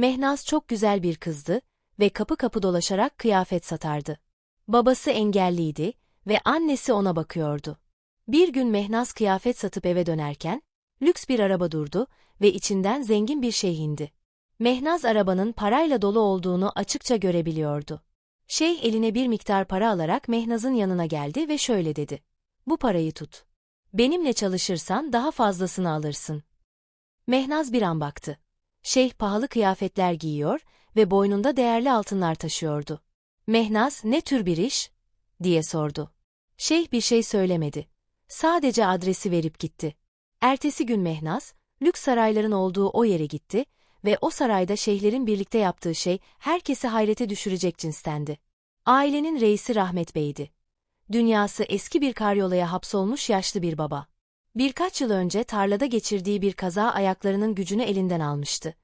Mehnaz çok güzel bir kızdı ve kapı kapı dolaşarak kıyafet satardı. Babası engelliydi ve annesi ona bakıyordu. Bir gün Mehnaz kıyafet satıp eve dönerken, lüks bir araba durdu ve içinden zengin bir şeyh indi. Mehnaz arabanın parayla dolu olduğunu açıkça görebiliyordu. Şeyh eline bir miktar para alarak Mehnaz'ın yanına geldi ve şöyle dedi. Bu parayı tut. Benimle çalışırsan daha fazlasını alırsın. Mehnaz bir an baktı. Şeyh pahalı kıyafetler giyiyor ve boynunda değerli altınlar taşıyordu. Mehnaz ne tür bir iş? diye sordu. Şeyh bir şey söylemedi. Sadece adresi verip gitti. Ertesi gün Mehnaz, lüks sarayların olduğu o yere gitti ve o sarayda şeyhlerin birlikte yaptığı şey herkesi hayrete düşürecek cinstendi. Ailenin reisi Rahmet Bey'di. Dünyası eski bir karyolaya hapsolmuş yaşlı bir baba. Birkaç yıl önce tarlada geçirdiği bir kaza ayaklarının gücünü elinden almıştı.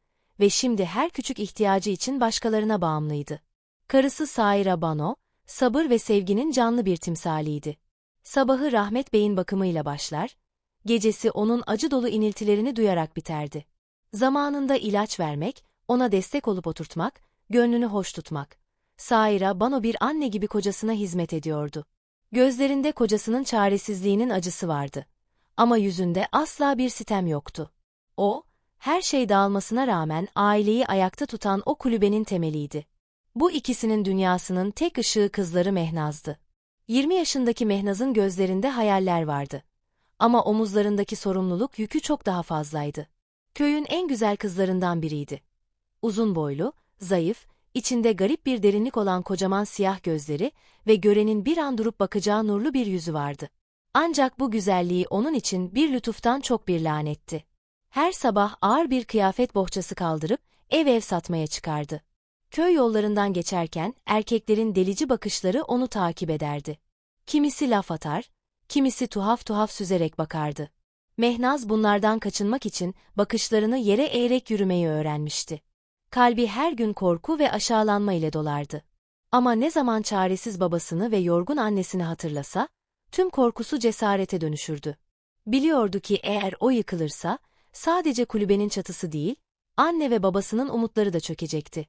Ve şimdi her küçük ihtiyacı için başkalarına bağımlıydı. Karısı Saira Bano, sabır ve sevginin canlı bir timsaliydi. Sabahı Rahmet Bey'in bakımıyla başlar, gecesi onun acı dolu iniltilerini duyarak biterdi. Zamanında ilaç vermek, ona destek olup oturtmak, gönlünü hoş tutmak. Saira Bano bir anne gibi kocasına hizmet ediyordu. Gözlerinde kocasının çaresizliğinin acısı vardı. Ama yüzünde asla bir sitem yoktu. O, her şey dağılmasına rağmen aileyi ayakta tutan o kulübenin temeliydi. Bu ikisinin dünyasının tek ışığı kızları Mehnaz'dı. 20 yaşındaki Mehnaz'ın gözlerinde hayaller vardı. Ama omuzlarındaki sorumluluk yükü çok daha fazlaydı. Köyün en güzel kızlarından biriydi. Uzun boylu, zayıf, içinde garip bir derinlik olan kocaman siyah gözleri ve görenin bir an durup bakacağı nurlu bir yüzü vardı. Ancak bu güzelliği onun için bir lütuftan çok bir lanetti. Her sabah ağır bir kıyafet bohçası kaldırıp ev ev satmaya çıkardı. Köy yollarından geçerken erkeklerin delici bakışları onu takip ederdi. Kimisi laf atar, kimisi tuhaf tuhaf süzerek bakardı. Mehnaz bunlardan kaçınmak için bakışlarını yere eğerek yürümeyi öğrenmişti. Kalbi her gün korku ve aşağılanma ile dolardı. Ama ne zaman çaresiz babasını ve yorgun annesini hatırlasa, tüm korkusu cesarete dönüşürdü. Biliyordu ki eğer o yıkılırsa, sadece kulübenin çatısı değil, anne ve babasının umutları da çökecekti.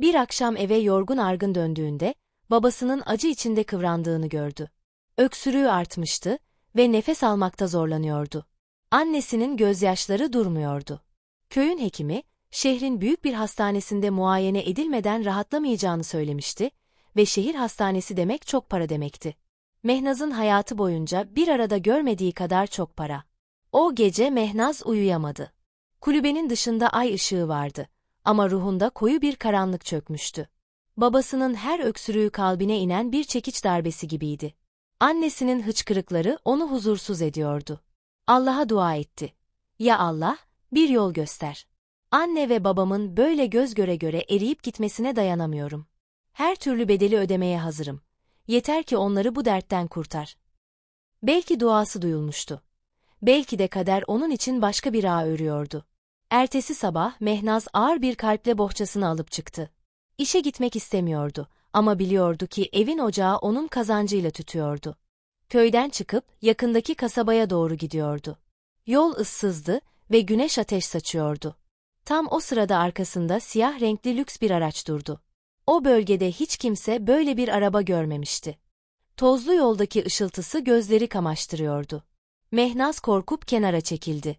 Bir akşam eve yorgun argın döndüğünde, babasının acı içinde kıvrandığını gördü. Öksürüğü artmıştı ve nefes almakta zorlanıyordu. Annesinin gözyaşları durmuyordu. Köyün hekimi, şehrin büyük bir hastanesinde muayene edilmeden rahatlamayacağını söylemişti ve şehir hastanesi demek çok para demekti. Mehnaz'ın hayatı boyunca bir arada görmediği kadar çok para. O gece Mehnaz uyuyamadı. Kulübenin dışında ay ışığı vardı ama ruhunda koyu bir karanlık çökmüştü. Babasının her öksürüğü kalbine inen bir çekiç darbesi gibiydi. Annesinin hıçkırıkları onu huzursuz ediyordu. Allah'a dua etti. Ya Allah, bir yol göster. Anne ve babamın böyle göz göre göre eriyip gitmesine dayanamıyorum. Her türlü bedeli ödemeye hazırım. Yeter ki onları bu dertten kurtar. Belki duası duyulmuştu. Belki de kader onun için başka bir ağ örüyordu. Ertesi sabah Mehnaz ağır bir kalple bohçasını alıp çıktı. İşe gitmek istemiyordu ama biliyordu ki evin ocağı onun kazancıyla tütüyordu. Köyden çıkıp yakındaki kasabaya doğru gidiyordu. Yol ıssızdı ve güneş ateş saçıyordu. Tam o sırada arkasında siyah renkli lüks bir araç durdu. O bölgede hiç kimse böyle bir araba görmemişti. Tozlu yoldaki ışıltısı gözleri kamaştırıyordu. Mehnaz korkup kenara çekildi.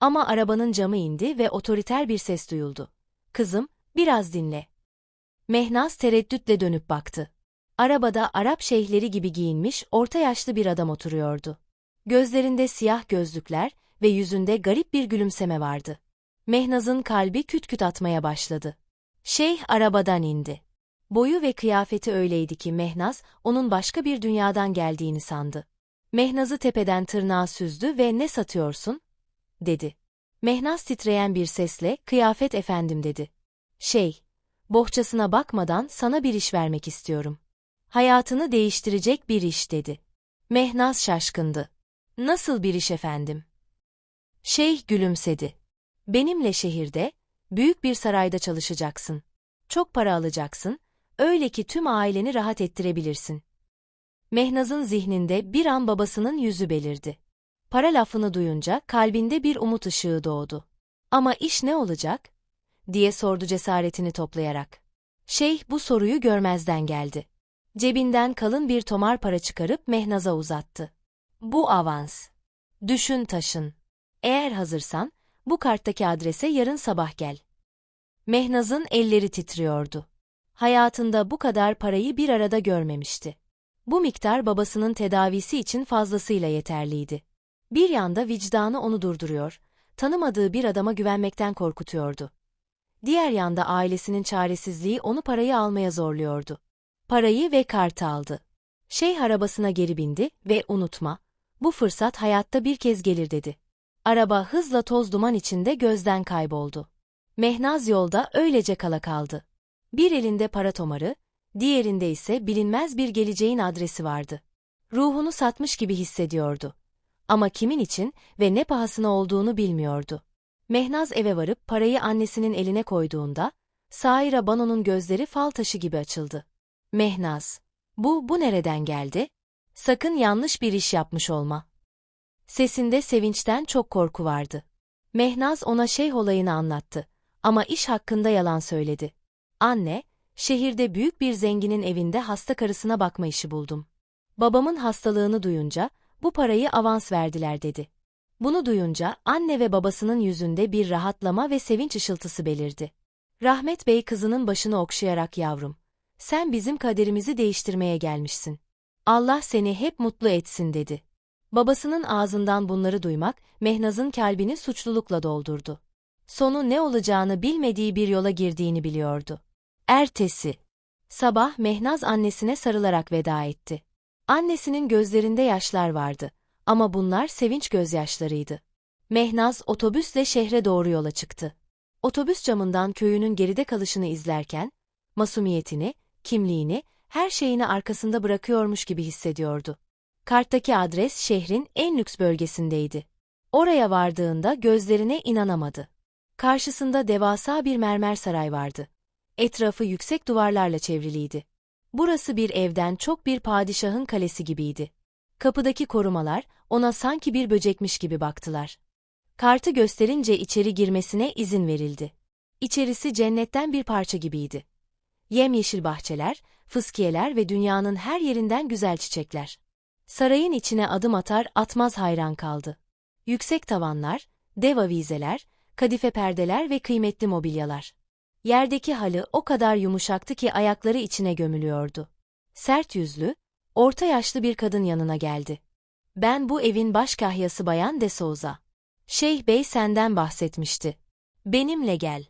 Ama arabanın camı indi ve otoriter bir ses duyuldu. Kızım, biraz dinle. Mehnaz tereddütle dönüp baktı. Arabada Arap şeyhleri gibi giyinmiş orta yaşlı bir adam oturuyordu. Gözlerinde siyah gözlükler ve yüzünde garip bir gülümseme vardı. Mehnaz'ın kalbi küt küt atmaya başladı. Şeyh arabadan indi. Boyu ve kıyafeti öyleydi ki Mehnaz, onun başka bir dünyadan geldiğini sandı. Mehnaz'ı tepeden tırnağa süzdü ve ne satıyorsun? dedi. Mehnaz titreyen bir sesle, kıyafet efendim dedi. Şey, bohçasına bakmadan sana bir iş vermek istiyorum. Hayatını değiştirecek bir iş dedi. Mehnaz şaşkındı. Nasıl bir iş efendim? Şeyh gülümsedi. Benimle şehirde, büyük bir sarayda çalışacaksın. Çok para alacaksın, öyle ki tüm aileni rahat ettirebilirsin. Mehnaz'ın zihninde bir an babasının yüzü belirdi. Para lafını duyunca kalbinde bir umut ışığı doğdu. Ama iş ne olacak? diye sordu cesaretini toplayarak. Şeyh bu soruyu görmezden geldi. Cebinden kalın bir tomar para çıkarıp Mehnaz'a uzattı. Bu avans. Düşün taşın. Eğer hazırsan, bu karttaki adrese yarın sabah gel. Mehnaz'ın elleri titriyordu. Hayatında bu kadar parayı bir arada görmemişti. Bu miktar babasının tedavisi için fazlasıyla yeterliydi. Bir yanda vicdanı onu durduruyor, tanımadığı bir adama güvenmekten korkutuyordu. Diğer yanda ailesinin çaresizliği onu parayı almaya zorluyordu. Parayı ve kartı aldı. Şeyh arabasına geri bindi ve unutma, bu fırsat hayatta bir kez gelir dedi. Araba hızla toz duman içinde gözden kayboldu. Mehnaz yolda öylece kala kaldı. Bir elinde para tomarı, diğerinde ise bilinmez bir geleceğin adresi vardı. Ruhunu satmış gibi hissediyordu. Ama kimin için ve ne pahasına olduğunu bilmiyordu. Mehnaz eve varıp parayı annesinin eline koyduğunda, Saira Bano'nun gözleri fal taşı gibi açıldı. Mehnaz, bu, bu nereden geldi? Sakın yanlış bir iş yapmış olma. Sesinde sevinçten çok korku vardı. Mehnaz ona şeyh olayını anlattı. Ama iş hakkında yalan söyledi. Anne, şehirde büyük bir zenginin evinde hasta karısına bakma işi buldum. Babamın hastalığını duyunca, bu parayı avans verdiler dedi. Bunu duyunca anne ve babasının yüzünde bir rahatlama ve sevinç ışıltısı belirdi. Rahmet Bey kızının başını okşayarak yavrum, sen bizim kaderimizi değiştirmeye gelmişsin. Allah seni hep mutlu etsin dedi. Babasının ağzından bunları duymak, Mehnaz'ın kalbini suçlulukla doldurdu. Sonu ne olacağını bilmediği bir yola girdiğini biliyordu. Ertesi. Sabah Mehnaz annesine sarılarak veda etti. Annesinin gözlerinde yaşlar vardı ama bunlar sevinç gözyaşlarıydı. Mehnaz otobüsle şehre doğru yola çıktı. Otobüs camından köyünün geride kalışını izlerken, masumiyetini, kimliğini, her şeyini arkasında bırakıyormuş gibi hissediyordu. Karttaki adres şehrin en lüks bölgesindeydi. Oraya vardığında gözlerine inanamadı. Karşısında devasa bir mermer saray vardı. Etrafı yüksek duvarlarla çevriliydi. Burası bir evden çok bir padişahın kalesi gibiydi. Kapıdaki korumalar ona sanki bir böcekmiş gibi baktılar. Kartı gösterince içeri girmesine izin verildi. İçerisi cennetten bir parça gibiydi. Yemyeşil bahçeler, fıskiyeler ve dünyanın her yerinden güzel çiçekler. Sarayın içine adım atar atmaz hayran kaldı. Yüksek tavanlar, dev avizeler, kadife perdeler ve kıymetli mobilyalar. Yerdeki halı o kadar yumuşaktı ki ayakları içine gömülüyordu. Sert yüzlü, orta yaşlı bir kadın yanına geldi. Ben bu evin baş kahyası Bayan de Souza. Şeyh Bey senden bahsetmişti. Benimle gel.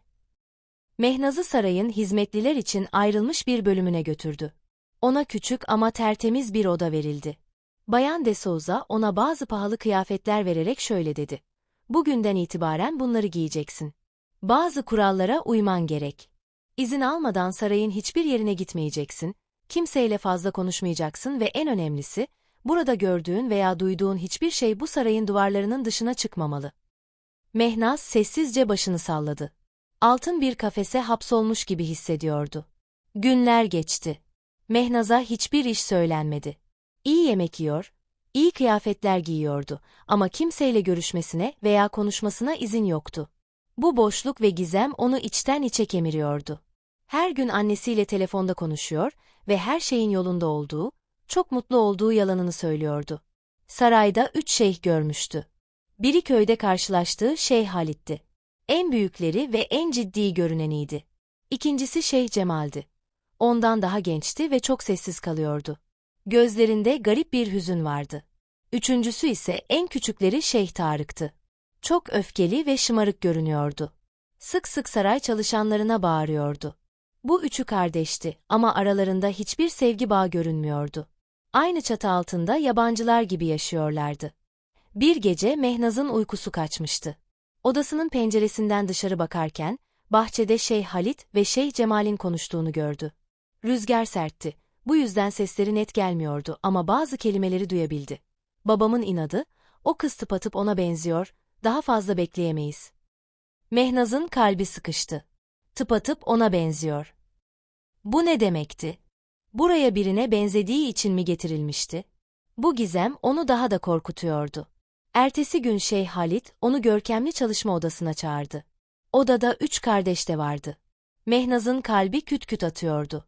Mehnazı sarayın hizmetliler için ayrılmış bir bölümüne götürdü. Ona küçük ama tertemiz bir oda verildi. Bayan de Souza ona bazı pahalı kıyafetler vererek şöyle dedi. Bugünden itibaren bunları giyeceksin. Bazı kurallara uyman gerek. İzin almadan sarayın hiçbir yerine gitmeyeceksin, kimseyle fazla konuşmayacaksın ve en önemlisi, burada gördüğün veya duyduğun hiçbir şey bu sarayın duvarlarının dışına çıkmamalı. Mehnaz sessizce başını salladı. Altın bir kafese hapsolmuş gibi hissediyordu. Günler geçti. Mehnaz'a hiçbir iş söylenmedi. İyi yemek yiyor, iyi kıyafetler giyiyordu ama kimseyle görüşmesine veya konuşmasına izin yoktu. Bu boşluk ve gizem onu içten içe kemiriyordu. Her gün annesiyle telefonda konuşuyor ve her şeyin yolunda olduğu, çok mutlu olduğu yalanını söylüyordu. Sarayda üç şeyh görmüştü. Biri köyde karşılaştığı Şeyh Halit'ti. En büyükleri ve en ciddi görüneniydi. İkincisi Şeyh Cemal'di. Ondan daha gençti ve çok sessiz kalıyordu. Gözlerinde garip bir hüzün vardı. Üçüncüsü ise en küçükleri Şeyh Tarık'tı. Çok öfkeli ve şımarık görünüyordu. Sık sık saray çalışanlarına bağırıyordu. Bu üçü kardeşti ama aralarında hiçbir sevgi bağı görünmüyordu. Aynı çatı altında yabancılar gibi yaşıyorlardı. Bir gece Mehnaz'ın uykusu kaçmıştı. Odasının penceresinden dışarı bakarken, bahçede Şeyh Halit ve Şeyh Cemal'in konuştuğunu gördü. Rüzgar sertti. Bu yüzden sesleri net gelmiyordu ama bazı kelimeleri duyabildi. Babamın inadı, o kız tıpatıp ona benziyor, daha fazla bekleyemeyiz. Mehnaz'ın kalbi sıkıştı. Tıpatıp ona benziyor. Bu ne demekti? Buraya birine benzediği için mi getirilmişti? Bu gizem onu daha da korkutuyordu. Ertesi gün Şeyh Halit onu görkemli çalışma odasına çağırdı. Odada üç kardeş de vardı. Mehnaz'ın kalbi küt küt atıyordu.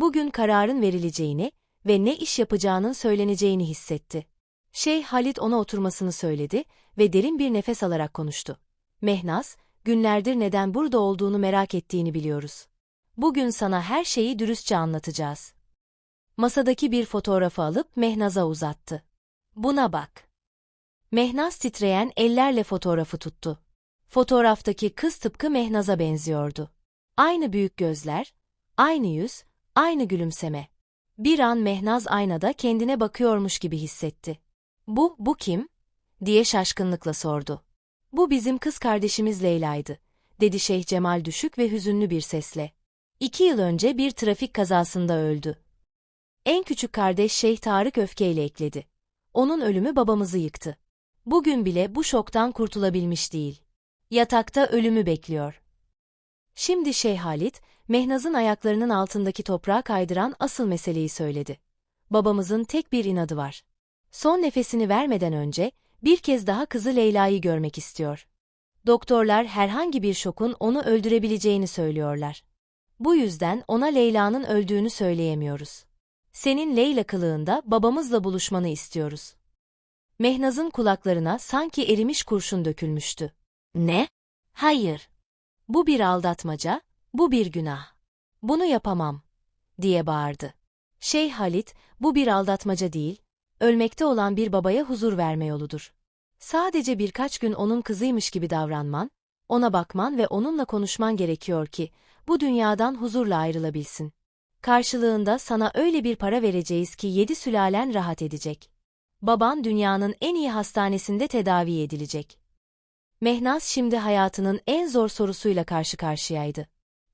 Bugün kararın verileceğini ve ne iş yapacağının söyleneceğini hissetti. Şeyh Halit ona oturmasını söyledi ve derin bir nefes alarak konuştu. Mehnaz, günlerdir neden burada olduğunu merak ettiğini biliyoruz. Bugün sana her şeyi dürüstçe anlatacağız. Masadaki bir fotoğrafı alıp Mehnaz'a uzattı. Buna bak. Mehnaz titreyen ellerle fotoğrafı tuttu. Fotoğraftaki kız tıpkı Mehnaz'a benziyordu. Aynı büyük gözler, aynı yüz, aynı gülümseme. Bir an Mehnaz aynada kendine bakıyormuş gibi hissetti. Bu, bu kim? diye şaşkınlıkla sordu. Bu bizim kız kardeşimiz Leyla'ydı, dedi Şeyh Cemal düşük ve hüzünlü bir sesle. İki yıl önce bir trafik kazasında öldü. En küçük kardeş Şeyh Tarık öfkeyle ekledi. Onun ölümü babamızı yıktı. Bugün bile bu şoktan kurtulabilmiş değil. Yatakta ölümü bekliyor. Şimdi Şeyh Halit, Mehnaz'ın ayaklarının altındaki toprağa kaydıran asıl meseleyi söyledi. Babamızın tek bir inadı var. Son nefesini vermeden önce, bir kez daha kızı Leyla'yı görmek istiyor. Doktorlar herhangi bir şokun onu öldürebileceğini söylüyorlar. Bu yüzden ona Leyla'nın öldüğünü söyleyemiyoruz. Senin Leyla kılığında babamızla buluşmanı istiyoruz. Mehnaz'ın kulaklarına sanki erimiş kurşun dökülmüştü. Ne? Hayır. Bu bir aldatmaca, bu bir günah. Bunu yapamam, diye bağırdı. Şeyh Halit, bu bir aldatmaca değil, ölmekte olan bir babaya huzur verme yoludur. Sadece birkaç gün onun kızıymış gibi davranman, ona bakman ve onunla konuşman gerekiyor ki, bu dünyadan huzurla ayrılabilsin. Karşılığında sana öyle bir para vereceğiz ki yedi sülalen rahat edecek. Baban dünyanın en iyi hastanesinde tedavi edilecek. Mehnaz şimdi hayatının en zor sorusuyla karşı karşıyaydı.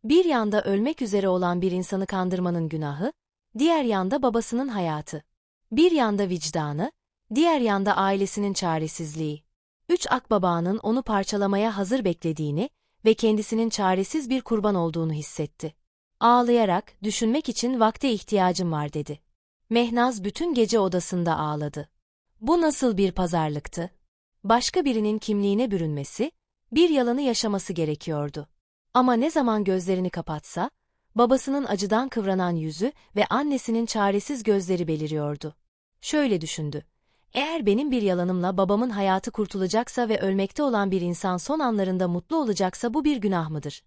Bir yanda ölmek üzere olan bir insanı kandırmanın günahı, diğer yanda babasının hayatı. Bir yanda vicdanı, diğer yanda ailesinin çaresizliği. Üç akbabanın onu parçalamaya hazır beklediğini ve kendisinin çaresiz bir kurban olduğunu hissetti. Ağlayarak, düşünmek için vakte ihtiyacım var dedi. Mehnaz bütün gece odasında ağladı. Bu nasıl bir pazarlıktı? Başka birinin kimliğine bürünmesi, bir yalanı yaşaması gerekiyordu. Ama ne zaman gözlerini kapatsa, babasının acıdan kıvranan yüzü ve annesinin çaresiz gözleri beliriyordu. Şöyle düşündü. Eğer benim bir yalanımla babamın hayatı kurtulacaksa ve ölmekte olan bir insan son anlarında mutlu olacaksa bu bir günah mıdır?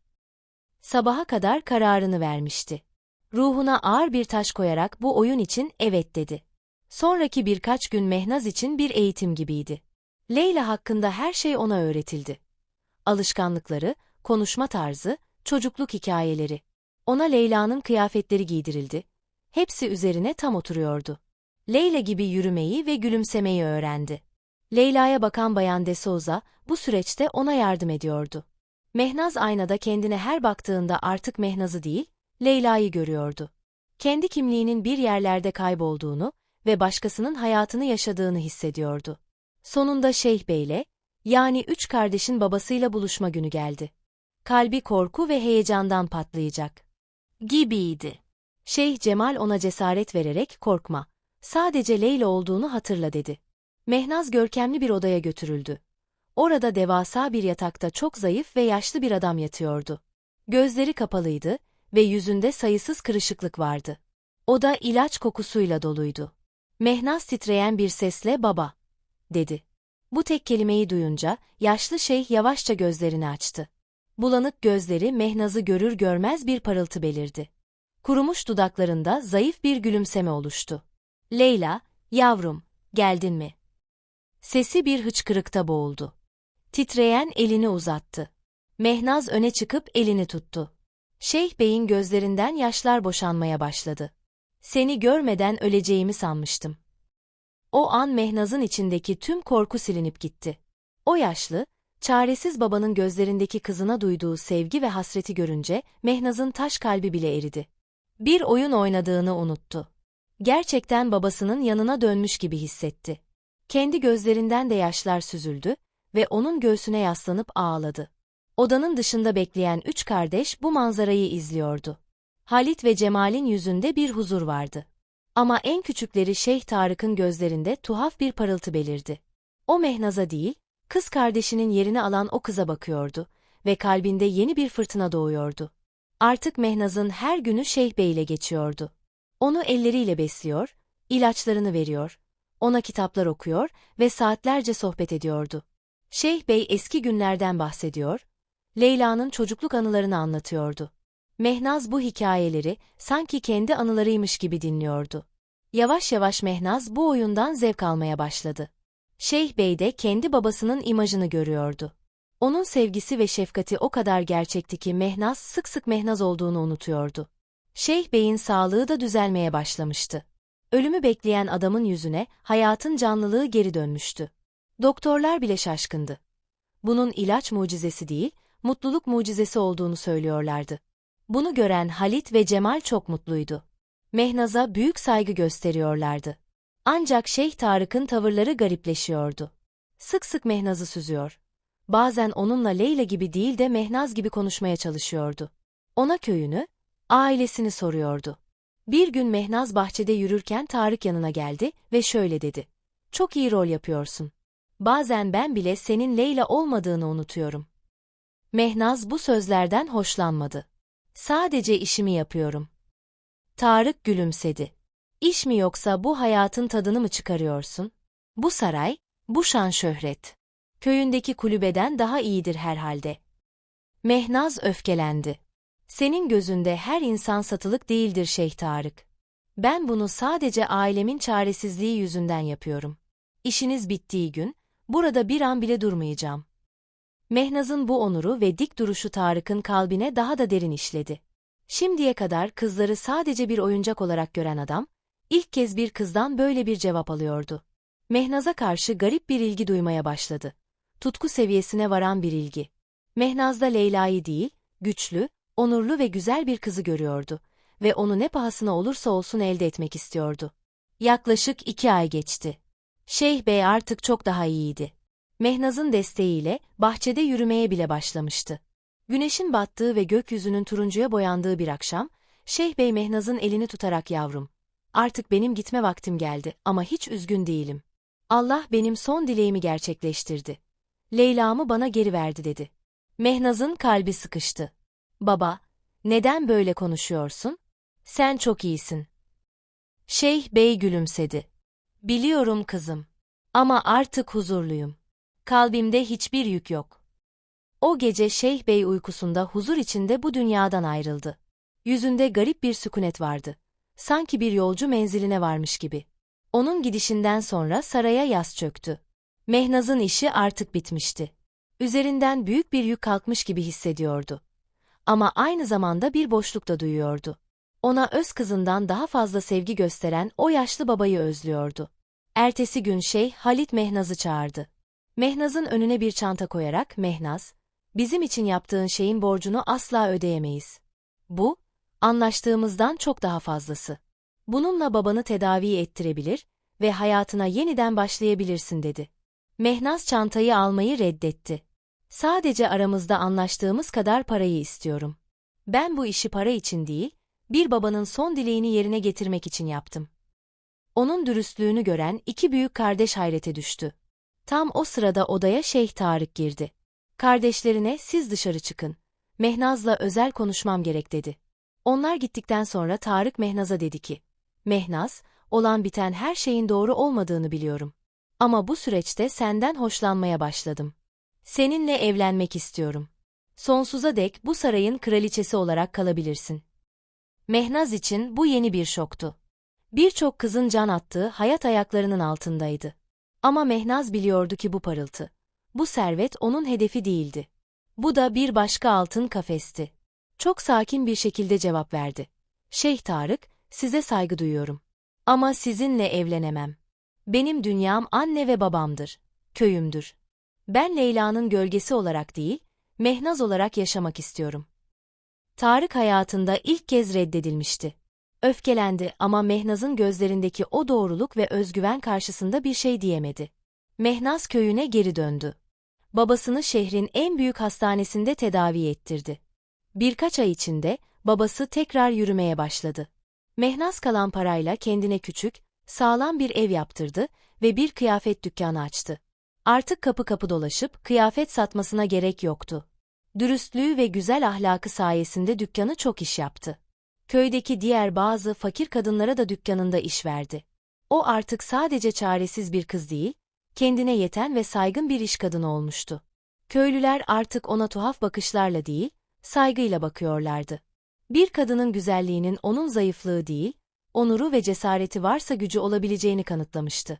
Sabaha kadar kararını vermişti. Ruhuna ağır bir taş koyarak bu oyun için evet dedi. Sonraki birkaç gün Mehnaz için bir eğitim gibiydi. Leyla hakkında her şey ona öğretildi. Alışkanlıkları, konuşma tarzı, çocukluk hikayeleri. Ona Leyla'nın kıyafetleri giydirildi. Hepsi üzerine tam oturuyordu. Leyla gibi yürümeyi ve gülümsemeyi öğrendi. Leyla'ya bakan Bayan de Souza bu süreçte ona yardım ediyordu. Mehnaz aynada kendine her baktığında artık Mehnaz'ı değil, Leyla'yı görüyordu. Kendi kimliğinin bir yerlerde kaybolduğunu ve başkasının hayatını yaşadığını hissediyordu. Sonunda Şeyh Bey'le, yani üç kardeşin babasıyla buluşma günü geldi. Kalbi korku ve heyecandan patlayacak. Gibiydi. Şeyh Cemal ona cesaret vererek korkma, sadece Leyla olduğunu hatırla dedi. Mehnaz görkemli bir odaya götürüldü. Orada devasa bir yatakta çok zayıf ve yaşlı bir adam yatıyordu. Gözleri kapalıydı ve yüzünde sayısız kırışıklık vardı. Oda ilaç kokusuyla doluydu. Mehnaz titreyen bir sesle baba, dedi. Bu tek kelimeyi duyunca yaşlı şeyh yavaşça gözlerini açtı. Bulanık gözleri Mehnaz'ı görür görmez bir parıltı belirdi. Kurumuş dudaklarında zayıf bir gülümseme oluştu. Leyla, yavrum, geldin mi? Sesi bir hıçkırıkta boğuldu. Titreyen elini uzattı. Mehnaz öne çıkıp elini tuttu. Şeyh Bey'in gözlerinden yaşlar boşanmaya başladı. Seni görmeden öleceğimi sanmıştım. O an Mehnaz'ın içindeki tüm korku silinip gitti. O yaşlı, çaresiz babanın gözlerindeki kızına duyduğu sevgi ve hasreti görünce Mehnaz'ın taş kalbi bile eridi. Bir oyun oynadığını unuttu. Gerçekten babasının yanına dönmüş gibi hissetti. Kendi gözlerinden de yaşlar süzüldü ve onun göğsüne yaslanıp ağladı. Odanın dışında bekleyen üç kardeş bu manzarayı izliyordu. Halit ve Cemal'in yüzünde bir huzur vardı. Ama en küçükleri Şeyh Tarık'ın gözlerinde tuhaf bir parıltı belirdi. O Mehnaz'a değil, kız kardeşinin yerini alan o kıza bakıyordu ve kalbinde yeni bir fırtına doğuyordu. Artık Mehnaz'ın her günü Şeyh Bey ile geçiyordu. Onu elleriyle besliyor, ilaçlarını veriyor, ona kitaplar okuyor ve saatlerce sohbet ediyordu. Şeyh Bey eski günlerden bahsediyor, Leyla'nın çocukluk anılarını anlatıyordu. Mehnaz bu hikayeleri sanki kendi anılarıymış gibi dinliyordu. Yavaş yavaş Mehnaz bu oyundan zevk almaya başladı. Şeyh Bey de kendi babasının imajını görüyordu. Onun sevgisi ve şefkati o kadar gerçekti ki Mehnaz sık sık Mehnaz olduğunu unutuyordu. Şeyh Bey'in sağlığı da düzelmeye başlamıştı. Ölümü bekleyen adamın yüzüne hayatın canlılığı geri dönmüştü. Doktorlar bile şaşkındı. Bunun ilaç mucizesi değil, mutluluk mucizesi olduğunu söylüyorlardı. Bunu gören Halit ve Cemal çok mutluydu. Mehnaz'a büyük saygı gösteriyorlardı. Ancak Şeyh Tarık'ın tavırları garipleşiyordu. Sık sık Mehnaz'ı süzüyor. Bazen onunla Leyla gibi değil de Mehnaz gibi konuşmaya çalışıyordu. Ona köyünü, ailesini soruyordu. Bir gün Mehnaz bahçede yürürken Tarık yanına geldi ve şöyle dedi. Çok iyi rol yapıyorsun. Bazen ben bile senin Leyla olmadığını unutuyorum. Mehnaz bu sözlerden hoşlanmadı. Sadece işimi yapıyorum. Tarık gülümsedi. İş mi yoksa bu hayatın tadını mı çıkarıyorsun? Bu saray, bu şan şöhret. Köyündeki kulübeden daha iyidir herhalde. Mehnaz öfkelendi. Senin gözünde her insan satılık değildir Şeyh Tarık. Ben bunu sadece ailemin çaresizliği yüzünden yapıyorum. İşiniz bittiği gün, burada bir an bile durmayacağım. Mehnaz'ın bu onuru ve dik duruşu Tarık'ın kalbine daha da derin işledi. Şimdiye kadar kızları sadece bir oyuncak olarak gören adam, ilk kez bir kızdan böyle bir cevap alıyordu. Mehnaz'a karşı garip bir ilgi duymaya başladı. Tutku seviyesine varan bir ilgi. Mehnaz'da Leyla'yı değil, güçlü, onurlu ve güzel bir kızı görüyordu ve onu ne pahasına olursa olsun elde etmek istiyordu. Yaklaşık iki ay geçti. Şeyh Bey artık çok daha iyiydi. Mehnaz'ın desteğiyle bahçede yürümeye bile başlamıştı. Güneşin battığı ve gökyüzünün turuncuya boyandığı bir akşam, Şeyh Bey Mehnaz'ın elini tutarak yavrum, artık benim gitme vaktim geldi ama hiç üzgün değilim. Allah benim son dileğimi gerçekleştirdi. Leyla'mı bana geri verdi dedi. Mehnaz'ın kalbi sıkıştı. Baba, neden böyle konuşuyorsun? Sen çok iyisin. Şeyh Bey gülümsedi. Biliyorum kızım. Ama artık huzurluyum. Kalbimde hiçbir yük yok. O gece Şeyh Bey uykusunda huzur içinde bu dünyadan ayrıldı. Yüzünde garip bir sükunet vardı. Sanki bir yolcu menziline varmış gibi. Onun gidişinden sonra saraya yas çöktü. Mehnaz'ın işi artık bitmişti. Üzerinden büyük bir yük kalkmış gibi hissediyordu. Ama aynı zamanda bir boşluk da duyuyordu. Ona öz kızından daha fazla sevgi gösteren o yaşlı babayı özlüyordu. Ertesi gün şey Halit Mehnaz'ı çağırdı. Mehnaz'ın önüne bir çanta koyarak Mehnaz, bizim için yaptığın şeyin borcunu asla ödeyemeyiz. Bu, anlaştığımızdan çok daha fazlası. Bununla babanı tedavi ettirebilir ve hayatına yeniden başlayabilirsin dedi. Mehnaz çantayı almayı reddetti. Sadece aramızda anlaştığımız kadar parayı istiyorum. Ben bu işi para için değil, bir babanın son dileğini yerine getirmek için yaptım. Onun dürüstlüğünü gören iki büyük kardeş hayrete düştü. Tam o sırada odaya Şeyh Tarık girdi. Kardeşlerine siz dışarı çıkın. Mehnaz'la özel konuşmam gerek dedi. Onlar gittikten sonra Tarık Mehnaz'a dedi ki, Mehnaz, olan biten her şeyin doğru olmadığını biliyorum. Ama bu süreçte senden hoşlanmaya başladım. Seninle evlenmek istiyorum. Sonsuza dek bu sarayın kraliçesi olarak kalabilirsin. Mehnaz için bu yeni bir şoktu. Birçok kızın can attığı hayat ayaklarının altındaydı. Ama Mehnaz biliyordu ki bu parıltı, bu servet onun hedefi değildi. Bu da bir başka altın kafesti. Çok sakin bir şekilde cevap verdi. Şeyh Tarık, size saygı duyuyorum. Ama sizinle evlenemem. Benim dünyam anne ve babamdır, köyümdür. Ben Leyla'nın gölgesi olarak değil, Mehnaz olarak yaşamak istiyorum. Tarık hayatında ilk kez reddedilmişti. Öfkelendi ama Mehnaz'ın gözlerindeki o doğruluk ve özgüven karşısında bir şey diyemedi. Mehnaz köyüne geri döndü. Babasını şehrin en büyük hastanesinde tedavi ettirdi. Birkaç ay içinde babası tekrar yürümeye başladı. Mehnaz kalan parayla kendine küçük, sağlam bir ev yaptırdı ve bir kıyafet dükkanı açtı. Artık kapı kapı dolaşıp kıyafet satmasına gerek yoktu. Dürüstlüğü ve güzel ahlakı sayesinde dükkanı çok iş yaptı. Köydeki diğer bazı fakir kadınlara da dükkanında iş verdi. O artık sadece çaresiz bir kız değil, kendine yeten ve saygın bir iş kadını olmuştu. Köylüler artık ona tuhaf bakışlarla değil, saygıyla bakıyorlardı. Bir kadının güzelliğinin onun zayıflığı değil, onuru ve cesareti varsa gücü olabileceğini kanıtlamıştı.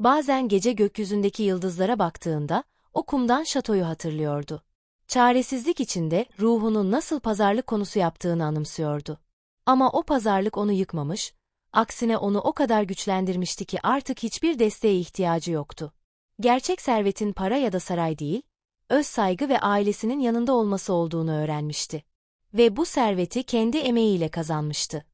Bazen gece gökyüzündeki yıldızlara baktığında, o kumdan şatoyu hatırlıyordu. Çaresizlik içinde ruhunun nasıl pazarlık konusu yaptığını anımsıyordu. Ama o pazarlık onu yıkmamış, aksine onu o kadar güçlendirmişti ki artık hiçbir desteğe ihtiyacı yoktu. Gerçek servetin para ya da saray değil, öz saygı ve ailesinin yanında olması olduğunu öğrenmişti. Ve bu serveti kendi emeğiyle kazanmıştı.